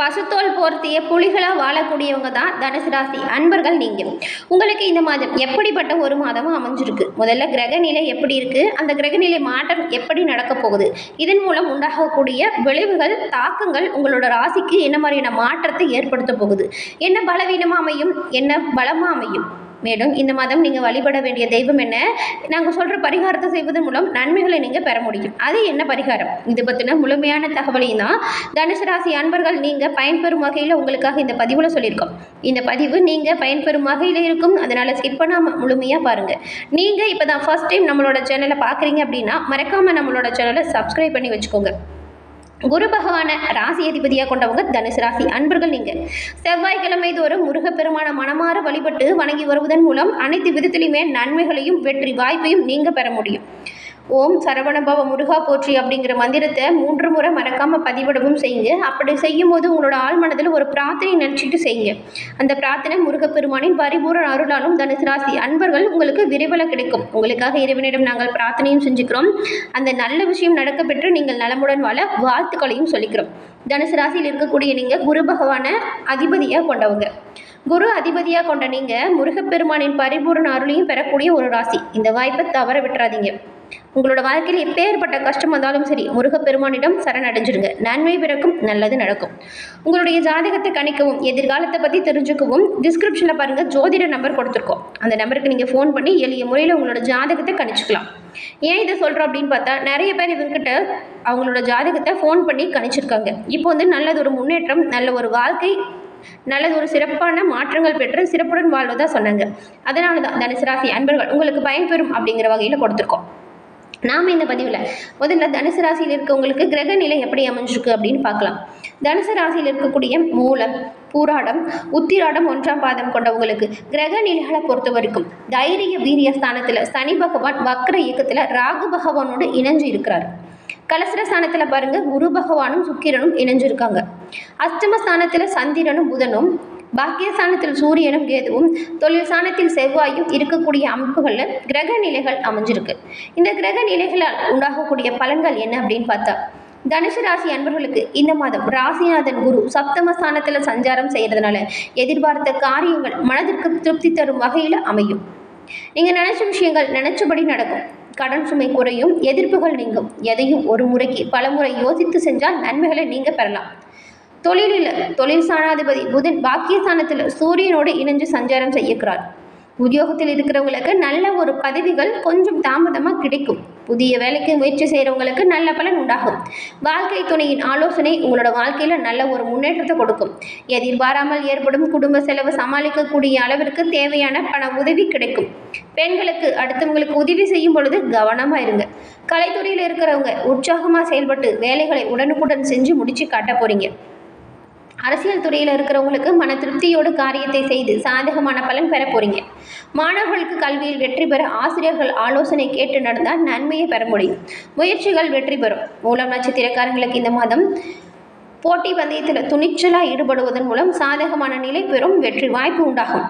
பசுத்தோல் போர்த்திய புலிகளாக வாழக்கூடியவங்க தான் தனுசு ராசி. அன்பர்கள் நீங்கள் உங்களுக்கு இந்த மாதம் எப்படிப்பட்ட ஒரு மாதமும் அமைஞ்சிருக்கு? முதல்ல கிரகநிலை எப்படி இருக்குது அந்த கிரகநிலை மாற்றம் எப்படி நடக்க போகுது? இதன் மூலம் உண்டாகக்கூடிய விளைவுகள் தாக்கங்கள் உங்களோட ராசிக்கு என்ன மாதிரியான மாற்றத்தை ஏற்படுத்த போகுது? என்ன பலவீனமாக அமையும்? என்ன பலமாக அமையும்? மேலும் இந்த மாதம் நீங்கள் வழிபட வேண்டிய தெய்வம் என்ன? நாங்கள் சொல்கிற பரிகாரத்தை செய்வதன் மூலம் நன்மைகளை நீங்கள் பெற முடியும். அது என்ன பரிகாரம்? இது பற்றின முழுமையான தகவலையும் தான் தனுசு ராசி அன்பர்கள் நீங்கள் பயன்பெறும் வகையில் உங்களுக்காக இந்த பதிவில் சொல்லியிருக்கோம். இந்த பதிவு நீங்கள் பயன்பெறும் வகையில் இருக்கும். அதனால் ஸ்கிப் பண்ணாமல் முழுமையாக பாருங்கள் நீங்கள் இப்போ தான் ஃபஸ்ட் டைம் நம்மளோட சேனலை பார்க்குறீங்க அப்படின்னா மறக்காமல் நம்மளோட சேனலை சப்ஸ்கிரைப் பண்ணி வச்சுக்கோங்க. குரு பகவான ராசி அதிபதியாக கொண்டவங்க தனுசு ராசி. அன்பர்கள் நீங்கள் செவ்வாய்க்கிழமை தோறும் முருகப்பெருமான மனமாற வழிபட்டு வணங்கி வருவதன் மூலம் அனைத்து விதத்திலையுமே நன்மைகளையும் வெற்றி வாய்ப்பையும் நீங்கள் பெற முடியும். ஓம் சரவணபவ முருகா போற்றி அப்படிங்கிற மந்திரத்தை மூன்று முறை மறக்காமல் பதிவிடவும் செய்யுங்க. அப்படி செய்யும்போது உங்களோட ஆழ்மனதில் ஒரு பிரார்த்தனை நினச்சிட்டு செய்யுங்க. அந்த பிரார்த்தனை முருகப்பெருமானின் பரிபூரண அருளாலும் தனுசு ராசி அன்பர்கள் உங்களுக்கு விரைவில் கிடைக்கும். உங்களுக்காக இறைவனிடம் நாங்கள் பிரார்த்தனையும் செஞ்சுக்கிறோம். அந்த நல்ல விஷயம் நடக்க பெற்று நீங்கள் நலமுடன் வாழ வாழ்த்துக்களையும் சொல்லிக்கிறோம். தனுசு ராசியில் இருக்கக்கூடிய நீங்கள் குரு பகவான அதிபதியாக கொண்டவங்க. குரு அதிபதியாக கொண்ட நீங்கள் முருகப்பெருமானின் பரிபூரண அருளையும் பெறக்கூடிய ஒரு ராசி. இந்த வாய்ப்பை தவற விட்டுறாதீங்க. உங்களோட வாழ்க்கையில் எப்பேற்பட்ட கஷ்டம் வந்தாலும் சரி முருகப்பெருமானிடம் சரணடைஞ்சிருங்க நன்மை பிறக்கும் நல்லது நடக்கும். உங்களுடைய ஜாதகத்தை கணிக்கவும் எதிர்காலத்தை பற்றி தெரிஞ்சுக்கவும் டிஸ்கிரிப்ஷனில் பாருங்கள் ஜோதிட நம்பர் கொடுத்துருக்கோம். அந்த நம்பருக்கு நீங்கள் ஃபோன் பண்ணி எளிய முறையில் உங்களோட ஜாதகத்தை கணிச்சுக்கலாம். ஏன் இதை சொல்கிறோம் அப்படின்னு பார்த்தா நிறைய பேர் இவர்கிட்ட அவங்களோட ஜாதகத்தை ஃபோன் பண்ணி கணிச்சிருக்காங்க. இப்போ வந்து நல்லது ஒரு முன்னேற்றம் நல்ல ஒரு வாழ்க்கை நல்லது ஒரு சிறப்பான மாற்றங்கள் பெற்று சிறப்புடன் வாழ்வதாக சொன்னாங்க. அதனால தான் தனுசு ராசி அன்பர்கள் உங்களுக்கு பயன்பெறும் அப்படிங்கிற வகையில் கொடுத்துருக்கோம். நாம் இந்த பதிவில் முதல்ல தனுசு ராசியில் இருக்கவங்களுக்கு கிரக நிலை எப்படி அமைஞ்சிருக்கு அப்படின்னு பார்க்கலாம். தனுசு ராசியில் இருக்கக்கூடிய மூலம் பூராடம் உத்திராடம் ஒன்றாம் பாதம் கொண்டவங்களுக்கு கிரக நிலைகளை பொறுத்த வரைக்கும் தைரிய வீரிய ஸ்தானத்தில் சனி பகவான் வக்ர இயக்கத்தில் ராகு பகவானோடு இணைஞ்சு இருக்கிறார். கலசர ஸ்தானத்தில் பாருங்க குரு பகவானும் சுக்கிரனும் இணைஞ்சிருக்காங்க. அஷ்டம ஸ்தானத்தில் சந்திரனும் புதனும் பாக்கியஸ்தானத்தில் சூரியனும் கேதுவும் தொழில் ஸ்தானத்தில் செவ்வாயும் இருக்கக்கூடிய அமைப்புகளில் கிரக நிலைகள் அமைஞ்சிருக்கு. இந்த கிரக நிலைகளால் உண்டாகக்கூடிய பலன்கள் என்ன அப்படின்னு பார்த்தா தனுசு ராசி அன்பர்களுக்கு இந்த மாதம் ராசிநாதன் குரு சப்தம ஸ்தானத்தில் சஞ்சாரம் செய்கிறதுனால எதிர்பார்த்த காரியங்கள் மனதிற்கு திருப்தி தரும் வகையில் அமையும். நீங்கள் நினச்ச விஷயங்கள் நினச்சபடி நடக்கும். கடன் சுமை குறையும் எதிர்ப்புகள் நீங்கும். எதையும் ஒரு முறைக்கு பல முறை யோசித்து செஞ்சால் நன்மைகளை நீங்கள் பெறலாம். தொழிலில் தொழில் சாணாதிபதி புதன் பாக்கியஸ்தானத்தில் சூரியனோடு இணைஞ்சு சஞ்சாரம் செய்யக்கிறார். உத்தியோகத்தில் இருக்கிறவங்களுக்கு நல்ல ஒரு பதவிகள் கொஞ்சம் தாமதமாக கிடைக்கும். புதிய வேலைக்கு முயற்சி செய்கிறவங்களுக்கு நல்ல பலன் உண்டாகும். வாழ்க்கை துணையின் ஆலோசனை உங்களோட வாழ்க்கையில் நல்ல ஒரு முன்னேற்றத்தை கொடுக்கும். எதிர்பாராமல் ஏற்படும் குடும்ப செலவு சமாளிக்கக்கூடிய அளவிற்கு தேவையான பண உதவி கிடைக்கும். பெண்களுக்கு அடுத்தவங்களுக்கு உதவி செய்யும் பொழுது கவனமாக இருங்க. கலைத்துறையில் இருக்கிறவங்க உற்சாகமாக செயல்பட்டு வேலைகளை உடனுக்குடன் செஞ்சு முடிச்சு காட்ட போகிறீங்க அரசியல் துறையில் இருக்கிறவங்களுக்கு மன திருப்தியோடு காரியத்தை செய்து சாதகமான பலன் பெற போறீங்க. மாணவர்களுக்கு கல்வியில் வெற்றி பெற ஆசிரியர்கள் ஆலோசனை கேட்டு நடந்தால் நன்மையை பெற முடியும். முயற்சிகள் வெற்றி பெறும். மூலம் நட்சத்திரக்காரங்களுக்கு இந்த மாதம் போட்டி பந்தயத்தில் துணிச்சலாக ஈடுபடுவதன் மூலம் சாதகமான நிலை பெறும் வெற்றி வாய்ப்பு உண்டாகும்.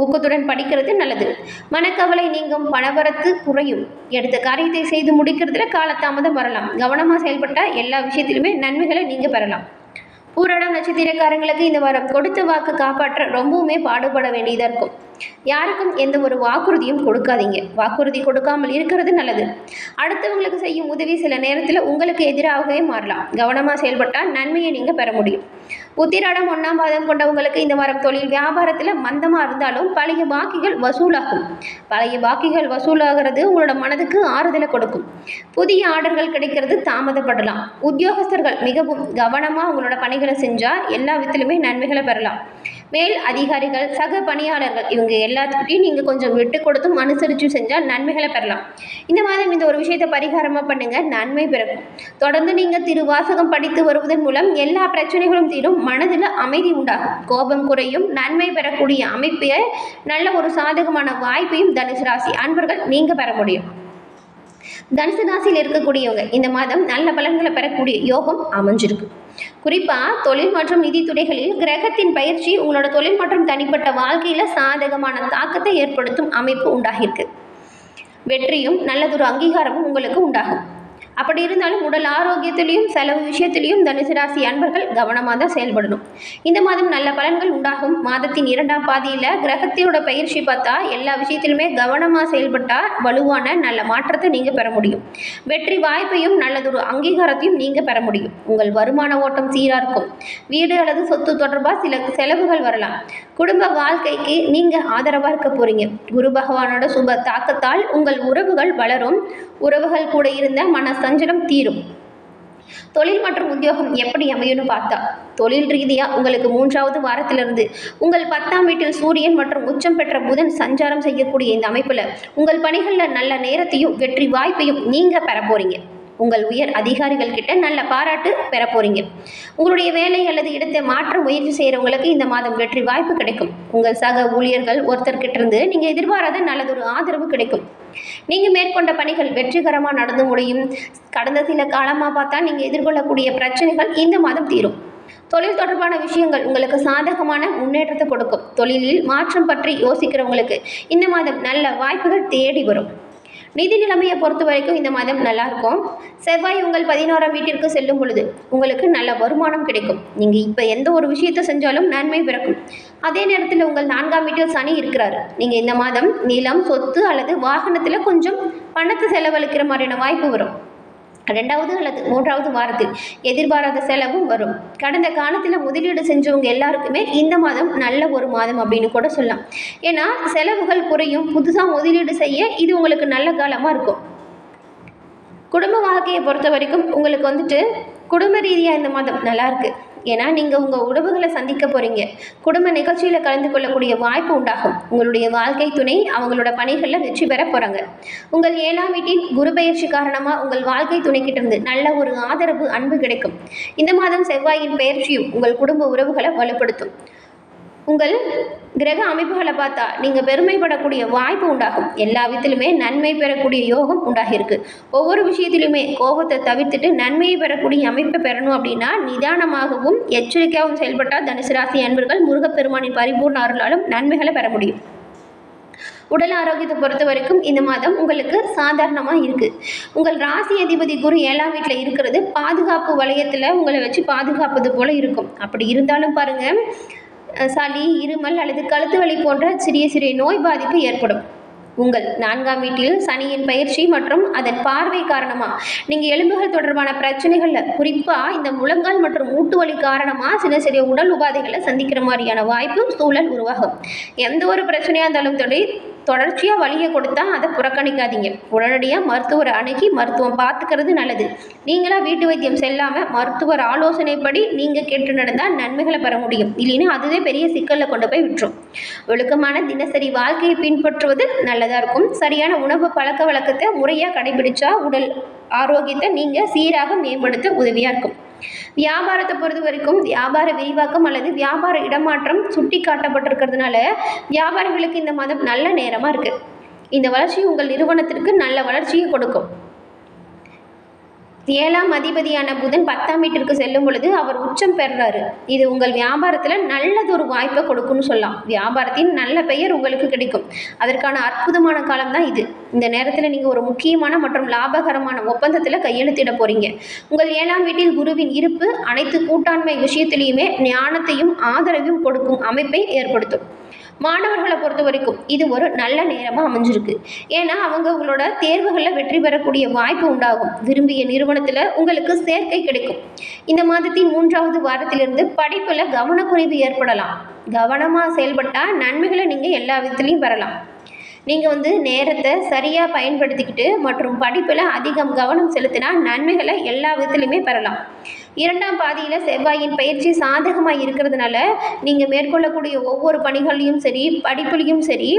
ஊக்கத்துடன் படிக்கிறது நல்லது. மனக்கவலை நீங்கும் பணவரத்து குறையும். எடுத்த காரியத்தை செய்து முடிக்கிறதுல காலதாமதம் வரலாம். கவனமாக செயல்பட்டால் எல்லா விஷயத்திலுமே நன்மைகளை நீங்கள் பெறலாம். பூராடம் நட்சத்திரக்காரங்களுக்கு இந்த வாரம் கொடுத்த வாக்கு காப்பாற்ற ரொம்பவுமே பாடுபட வேண்டியதாக இருக்கும். யாருக்கும் எந்த ஒரு வாக்குறுதியும் கொடுக்காதீங்க. வாக்குறுதி கொடுக்காமல் இருக்கிறது நல்லது. அடுத்தவங்களுக்கு செய்யும் உதவி சில நேரத்தில் உங்களுக்கு எதிராகவே மாறலாம். கவனமாக செயல்பட்டால் நன்மையை நீங்கள் பெற முடியும். உத்திராடம் ஒன்றாம் பாதம் கொண்டவங்களுக்கு இந்த வாரம் தொழில் வியாபாரத்தில் மந்தமாக இருந்தாலும் பழைய பாக்கிகள் வசூலாகும். பழைய பாக்கிகள் வசூலாகிறது உங்களோட மனதுக்கு ஆறுதலை கொடுக்கும். புதிய ஆர்டர்கள் கிடைக்கிறது தாமதப்படலாம். உத்தியோகஸ்தர்கள் மிகவும் கவனமாக உங்களோட பணிகளை செஞ்சால் எல்லா விதத்திலுமே நன்மைகளை பெறலாம். மேல் அதிகாரிகள் சக பணியாளர்கள் இவங்க எல்லாத்துக்கிட்டையும் நீங்கள் கொஞ்சம் விட்டு கொடுத்தும் அனுசரித்து செஞ்சால் நன்மைகளை பெறலாம். இந்த மாதம் இந்த ஒரு விஷயத்தை பரிகாரமாக பண்ணுங்கள் நன்மை பிறக்கும். தொடர்ந்து நீங்கள் திருவாசகம் படித்து வருவதன் மூலம் எல்லா பிரச்சனைகளும் தீரும் மனதில் அமைதி உண்டாகும். கோபம் குறையும் நன்மை பெறக்கூடிய அமைப்பை நல்ல ஒரு சாதகமான வாய்ப்பையும் தனுசு ராசி அன்பர்கள் நீங்கள் பெற முடியும். தனுசு ராசியில் இருக்கக்கூடியவங்க இந்த மாதம் நல்ல பலன்களை பெறக்கூடிய யோகம் அமைஞ்சிருக்கு. குறிப்பாக தொழில் மற்றும் நிதித்துறைகளில் கிரகத்தின் பயிற்சி உங்களோட தொழில் மற்றும் தனிப்பட்ட வாழ்க்கையில் சாதகமான தாக்கத்தை ஏற்படுத்தும் அமைப்பு உண்டாகிருக்கு வெற்றியும் நல்லதொரு அங்கீகாரமும் உங்களுக்கு உண்டாகும். அப்படி இருந்தாலும் உடல் ஆரோக்கியத்திலையும் செலவு விஷயத்திலையும் தனுசு ராசி அன்பர்கள் கவனமாக தான் செயல்படணும். இந்த மாதம் நல்ல பலன்கள் உண்டாகும். மாதத்தின் இரண்டாம் பாதியில் கிரகத்தினோட பயிற்சி பார்த்தா எல்லா விஷயத்திலுமே கவனமாக செயல்பட்டால் வலுவான நல்ல மாற்றத்தை நீங்கள் பெற முடியும். வெற்றி வாய்ப்பையும் நல்லதொரு அங்கீகாரத்தையும் நீங்கள் பெற முடியும். உங்கள் வருமான ஓட்டம் சீராக இருக்கும். வீடு அல்லது சொத்து தொடர்பாக சில செலவுகள் வரலாம். குடும்ப வாழ்க்கைக்கு நீங்கள் ஆதரவாக இருக்க போகிறீங்க குரு பகவானோட சுப தாக்கத்தால் உங்கள் உறவுகள் வளரும். உறவுகள் கூட இருந்த மன சஞ்சலம் தீரும். தொழில் மற்றும் உத்தியோகம் எப்படி அமையும்னு பார்த்தா தொழில் ரீதியாக உங்களுக்கு மூன்றாவது வாரத்திலிருந்து உங்கள் பத்தாம் வீட்டில் சூரியன் மற்றும் உச்சம் பெற்ற புதன் சஞ்சாரம் செய்யக்கூடிய இந்த அமைப்பில் உங்கள் பணிகளில் நல்ல நேரத்தையும் வெற்றி வாய்ப்பையும் நீங்கள் பெற போகிறீங்க உங்கள் உயர் அதிகாரிகள் கிட்ட நல்ல பாராட்டு பெற போறீங்க உங்களுடைய வேலை அல்லது இடத்தை மாற்ற முயற்சி செய்கிறவங்களுக்கு இந்த மாதம் வெற்றி வாய்ப்பு கிடைக்கும். உங்கள் சக ஊழியர்கள் ஒருத்தர்கிட்ட இருந்து நீங்கள் எதிர்பாராத நல்லதொரு ஆதரவு கிடைக்கும். நீங்கள் மேற்கொண்ட பணிகள் வெற்றிகரமாக நடந்து முடியும். கடந்த சில காலமாக பார்த்தா நீங்கள் எதிர்கொள்ளக்கூடிய பிரச்சனைகள் இந்த மாதம் தீரும். தொழில் தொடர்பான விஷயங்கள் உங்களுக்கு சாதகமான முன்னேற்றத்தை கொடுக்கும். தொழிலில் மாற்றம் பற்றி யோசிக்கிறவங்களுக்கு இந்த மாதம் நல்ல வாய்ப்புகள் தேடி வரும். நிதி நிலைமையை பொறுத்த வரைக்கும் இந்த மாதம் நல்லா இருக்கும் செவ்வாய் உங்கள் பதினோராம் வீட்டிற்கு செல்லும் பொழுது உங்களுக்கு நல்ல வருமானம் கிடைக்கும். நீங்கள் இப்போ எந்த ஒரு விஷயத்தை செஞ்சாலும் நன்மை பிறக்கும். அதே நேரத்தில் உங்கள் நான்காம் வீட்டில் சனி இருக்கிறாரு. நீங்கள் இந்த மாதம் நிலம் சொத்து அல்லது வாகனத்தில் கொஞ்சம் பணத்தை செலவழிக்கிற மாதிரியான வாய்ப்பு வரும். ரெண்டாவது அல்லது மூன்றாவது வாரத்தில் எதிர்பாராத செலவும் வரும். கடந்த காலத்தில் முதலீடு செஞ்சவங்க எல்லாருக்குமே இந்த மாதம் நல்ல ஒரு மாதம் அப்படின்னு கூட சொல்லலாம். ஏன்னா செலவுகள் குறையும். புதுசாக முதலீடு செய்ய இது உங்களுக்கு நல்ல காலமாக இருக்கும். குடும்ப வாழ்க்கையை பொறுத்த வரைக்கும் உங்களுக்கு வந்துட்டு குடும்ப ரீதியாக இந்த மாதம் நல்லாயிருக்கு ஏன்னா நீங்கள் உங்கள் உறவுகளை சந்திக்க போகிறீங்க குடும்ப நிகழ்ச்சியில் கலந்து கொள்ளக்கூடிய வாய்ப்பு உண்டாகும். உங்களுடைய வாழ்க்கை துணை அவங்களோட பணிகளில் வெற்றி பெற போகிறாங்க உங்கள் ஏழாம் வீட்டின் குரு பயிற்சி காரணமாக உங்கள் வாழ்க்கை துணைக்கிட்ட இருந்து நல்ல ஒரு ஆதரவு அன்பு கிடைக்கும். இந்த மாதம் செவ்வாயின் பயிற்சியும் உங்கள் குடும்ப உறவுகளை வலுப்படுத்தும். உங்கள் கிரக அமைப்புகளை பார்த்தா நீங்கள் பெருமைப்படக்கூடிய வாய்ப்பு உண்டாகும். எல்லா விதத்திலுமே நன்மை பெறக்கூடிய யோகம் உண்டாகியிருக்கு. ஒவ்வொரு விஷயத்திலுமே கோபத்தை தவிர்த்துட்டு நன்மையை பெறக்கூடிய அமைப்பை பெறணும் அப்படின்னா நிதானமாகவும் எச்சரிக்கையாகவும் செயல்பட்டால் தனுசு ராசி அன்பர்கள் முருகப்பெருமானின் பரிபூர்ண அருளாலும் நன்மைகளை பெற முடியும். உடல் ஆரோக்கியத்தை பொறுத்த வரைக்கும் இந்த மாதம் உங்களுக்கு சாதாரணமாக இருக்குது உங்கள் ராசி அதிபதி குரு ஏழாம் வீட்டில் இருக்கிறது. பாதுகாப்பு வளையத்தில் உங்களை வச்சு பாதுகாப்பது போல இருக்கும். அப்படி இருந்தாலும் பாருங்கள் சளி இருமல் அல்லது கழுத்து வலி போன்ற சிறிய சிறிய நோய் பாதிப்பு ஏற்படும். உங்கள் நான்காம் வீட்டில் சனியின் பயிற்சி மற்றும் அதன் பார்வை காரணமாக நீங்கள் எலும்புகள் தொடர்பான பிரச்சனைகளில் குறிப்பாக இந்த முழங்கால் மற்றும் மூட்டு வலி காரணமாக சில சிறிய உடல் உபாதைகளை சந்திக்கிற மாதிரியான வாய்ப்பும் சூழல் உருவாகும். எந்த ஒரு பிரச்சனையாக இருந்தாலும் தொடி தொடர்ச்சியாக வலியை கொடுத்தா அதை புறக்கணிக்காதீங்க. உடனடியாக மருத்துவரை அணுகி மருத்துவம் பார்த்துக்கிறது நல்லது. நீங்களா வீட்டு வைத்தியம் செல்லாமல் மருத்துவர் ஆலோசனைப்படி நீங்கள் கேட்டு நடந்தால் நன்மைகளை பெற முடியும். இல்லைன்னா அதுவே பெரிய சிக்கலில் கொண்டு போய் விட்டுரும். ஒழுக்கமான தினசரி வாழ்க்கையை பின்பற்றுவது நல்லதாக இருக்கும். சரியான உணவு பழக்க வழக்கத்தை முறையாக கடைபிடிச்சா உடல் ஆரோக்கியத்தை நீங்கள் சீராக மேம்படுத்த உதவியாக இருக்கும். வியாபாரத்தை பொறுத்த வரைக்கும் வியாபார விரிவாக்கம் அல்லது வியாபார இடமாற்றம் சுட்டி காட்டப்பட்டிருக்கிறதுனால வியாபாரிகளுக்கு இந்த மாதம் நல்ல நேரமாக இருக்குது இந்த வளர்ச்சி உங்கள் நிறுவனத்திற்கு நல்ல வளர்ச்சியை கொடுக்கும். ஏழாம் அதிபதியான புதன் பத்தாம் வீட்டிற்கு செல்லும் பொழுது அவர் உச்சம் பெறுறாரு. இது உங்கள் வியாபாரத்தில் நல்லதொரு வாய்ப்பை கொடுக்கும்னு சொல்லலாம். வியாபாரத்தின் நல்ல பெயர் உங்களுக்கு கிடைக்கும். அதற்கான அற்புதமான காலம் தான் இது. இந்த நேரத்தில் நீங்கள் ஒரு முக்கியமான மற்றும் லாபகரமான ஒப்பந்தத்தில் கையெழுத்திட போறீங்க. உங்கள் ஏழாம் வீட்டில் குருவின் இருப்பு அனைத்து கூட்டாண்மை விஷயத்திலையுமே ஞானத்தையும் ஆதரவையும் கொடுக்கும் அமைப்பை ஏற்படுத்தும். மாணவர்களை பொறுத்த வரைக்கும் இது ஒரு நல்ல நேரமாக அமைஞ்சிருக்கு. ஏன்னா அவங்க உங்களோட தேர்வுகளில் வெற்றி பெறக்கூடிய வாய்ப்பு உண்டாகும். விரும்பிய நிறுவனத்தில் உங்களுக்கு சேர்க்கை கிடைக்கும். இந்த மாதத்தின் மூன்றாவது வாரத்திலிருந்து படிப்பில் கவனக்குறைவு ஏற்படலாம். கவனமாக செயல்பட்டால் நன்மைகளை நீங்கள் எல்லா விதத்துலையும் பெறலாம். நீங்கள் வந்து நேரத்தை சரியாக பயன்படுத்திக்கிட்டு மற்றும் படிப்பில் அதிகம் கவனம் செலுத்தினா நன்மைகளை எல்லா விதத்துலையுமே பெறலாம். இரண்டாம் பாதியில் செவ்வாயின் பயிற்சி சாதகமாக இருக்கிறதுனால நீங்கள் மேற்கொள்ளக்கூடிய ஒவ்வொரு பணிகளையும் சரி படிப்புலையும் சரி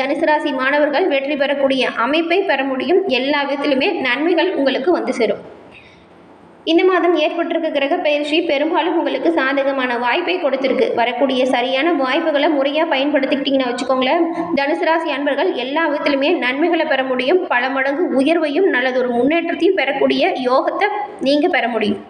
தனுசு ராசி மாணவர்கள் வெற்றி பெறக்கூடிய அமைப்பை பெற முடியும். எல்லா விதத்திலுமே நன்மைகள் உங்களுக்கு வந்து சேரும். இந்த மாதம் ஏற்பட்டிருக்க கிரக பயிற்சி பெரும்பாலும் உங்களுக்கு சாதகமான வாய்ப்பை கொடுத்துருக்கு. வரக்கூடிய சரியான வாய்ப்புகளை முறையாக பயன்படுத்திக்கிட்டிங்கன்னா வச்சுக்கோங்களேன். தனுசு ராசி அன்பர்கள் எல்லா விதத்திலுமே நன்மைகளை பெற முடியும். பல மடங்கு உயர்வையும் நல்லதொரு முன்னேற்றத்தையும் பெறக்கூடிய யோகத்தை நீங்கள் பெற முடியும்.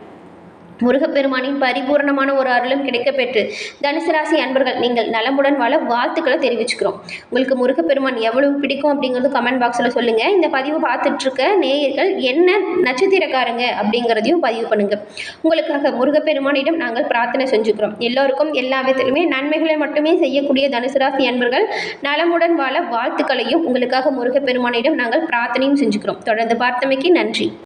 முருகப்பெருமானின் பரிபூரணமான ஒரு அருளும் கிடைக்கப்பெற்று தனுசு ராசி அன்பர்கள் நீங்கள் நலமுடன் வாழ வாழ்த்துக்களை தெரிவிச்சுக்கிறோம். உங்களுக்கு முருகப்பெருமான் எவ்வளவு பிடிக்கும் அப்படிங்கிறது கமெண்ட் பாக்ஸில் சொல்லுங்கள் இந்த பதிவு பார்த்துட்ருக்க நேயர்கள் என்ன நட்சத்திரக்காரங்க அப்படிங்கிறதையும் பதிவு பண்ணுங்கள் உங்களுக்காக முருகப்பெருமானிடம் நாங்கள் பிரார்த்தனை செஞ்சுக்கிறோம். எல்லோருக்கும் எல்லா விதத்திலுமே நன்மைகளை மட்டுமே செய்யக்கூடிய தனுசு ராசி அன்பர்கள் நலமுடன் வாழ வாழ்த்துக்களையும் உங்களுக்காக முருகப்பெருமானிடம் நாங்கள் பிரார்த்தனையும் செஞ்சுக்கிறோம். தொடர்ந்து பார்த்தமைக்கு நன்றி.